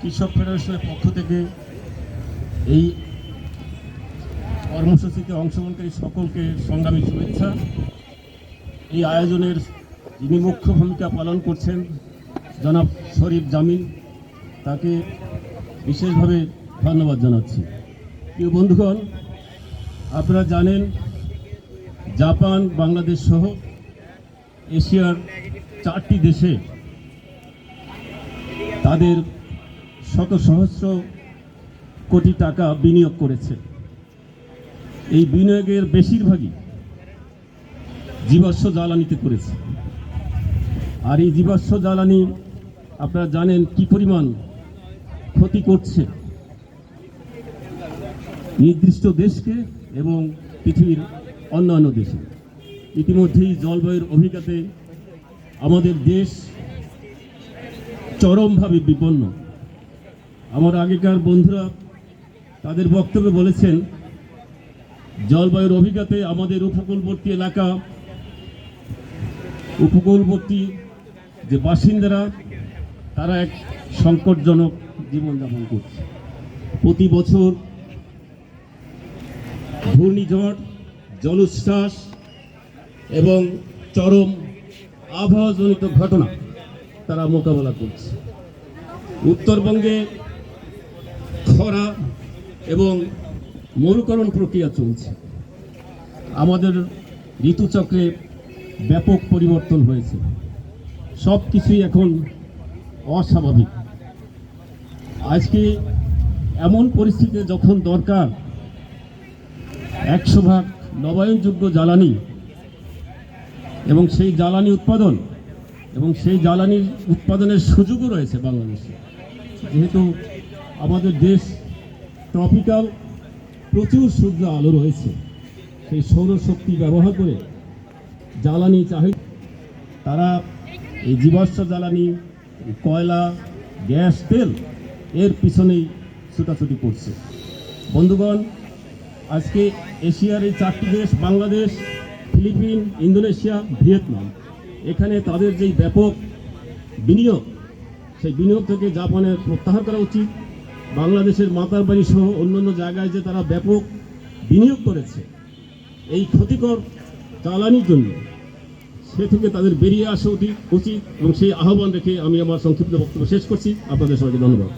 কৃষক ফেডারেশনের পক্ষ থেকে এই কর্মসূচিতে অংশগ্রহণকারী সকলকে সংগ্রামী শুভেচ্ছা। এই আয়োজনের যিনি মুখ্য ভূমিকা পালন করছেন জনাব শরীফ জামিন তাকে বিশেষভাবে ধন্যবাদ জানাচ্ছি। প্রিয় বন্ধুগণ, আপনারা জানেন জাপান, বাংলাদেশ সহ এশিয়ার চারটি দেশে তাদের শত সহস্র কোটি টাকা বিনিয়োগ করেছে। এই বিনিয়োগের বেশিরভাগই জীবাশ্ম জ্বালানিতে করেছে। আর এই জীবাশ্ম জ্বালানি আপনারা জানেন কি পরিমাণ ক্ষতি করছে। নির্দিষ্ট দেশকে এবং পৃথিবীর অন্যান্য দেশে। ইতিমধ্যেই জলবায়ুর অভিজ্ঞতাতে আমাদের দেশ চরমভাবে বিপন্ন। আমার আগেকার বন্ধুরা তাদের বক্তব্যে বলেছেন, জলবায়ুর অভিজ্ঞতায় আমাদের উপকূলবর্তী এলাকা, উপকূলবর্তী যে বাসিন্দারা, তারা এক সংকটজনক জীবনযাপন করছে। প্রতি বছর ঘূর্ণিঝড়, জলোচ্ছ্বাস এবং চরম আবহাওয়াজনিত ঘটনা তারা মোকাবেলা করছে। উত্তরবঙ্গে খরা এবং মরুকরণ প্রক্রিয়া চলছে। আমাদের ঋতুচক্রে ব্যাপক পরিবর্তন হয়েছে। সব কিছুই এখন অস্বাভাবিক। আজকে এমন পরিস্থিতিতে যখন দরকার, একশো ভাগ নবায়নযোগ্য জ্বালানি এবং সেই জ্বালানি উৎপাদন এবং সেই জ্বালানির উৎপাদনের সুযোগও রয়েছে বাংলাদেশে। যেহেতু আমাদের দেশ ট্রপিক্যাল, প্রচুর সূর্য আলো রয়েছে। সেই সৌরশক্তি ব্যবহার করে জ্বালানি চাহিদা তারা এই জীবাশ্ম জ্বালানি কয়লা, গ্যাস, তেল এর পিছনেই ছুটাছুটি করছে। বন্ধুগণ, আজকে এশিয়ার এই চারটি দেশ, বাংলাদেশ, ফিলিপিন, ইন্দোনেশিয়া, ভিয়েতনাম। এখানে তাদের যেই ব্যাপক বিনিয়োগ, সেই বিনিয়োগ থেকে জাপানের প্রত্যাহার করা উচিত। বাংলাদেশের মাতার বাড়ি সহ অন্যান্য জায়গায় যে তারা ব্যাপক বিনিয়োগ করেছে, এই ক্ষতিকর জ্বালানির জন্য সে থেকে তাদের বেরিয়ে আসা উচিত উচিত, এবং সেই আহ্বান রেখে আমি আমার সংক্ষিপ্ত বক্তব্য শেষ করছি। আপনাদের সবাইকে ধন্যবাদ।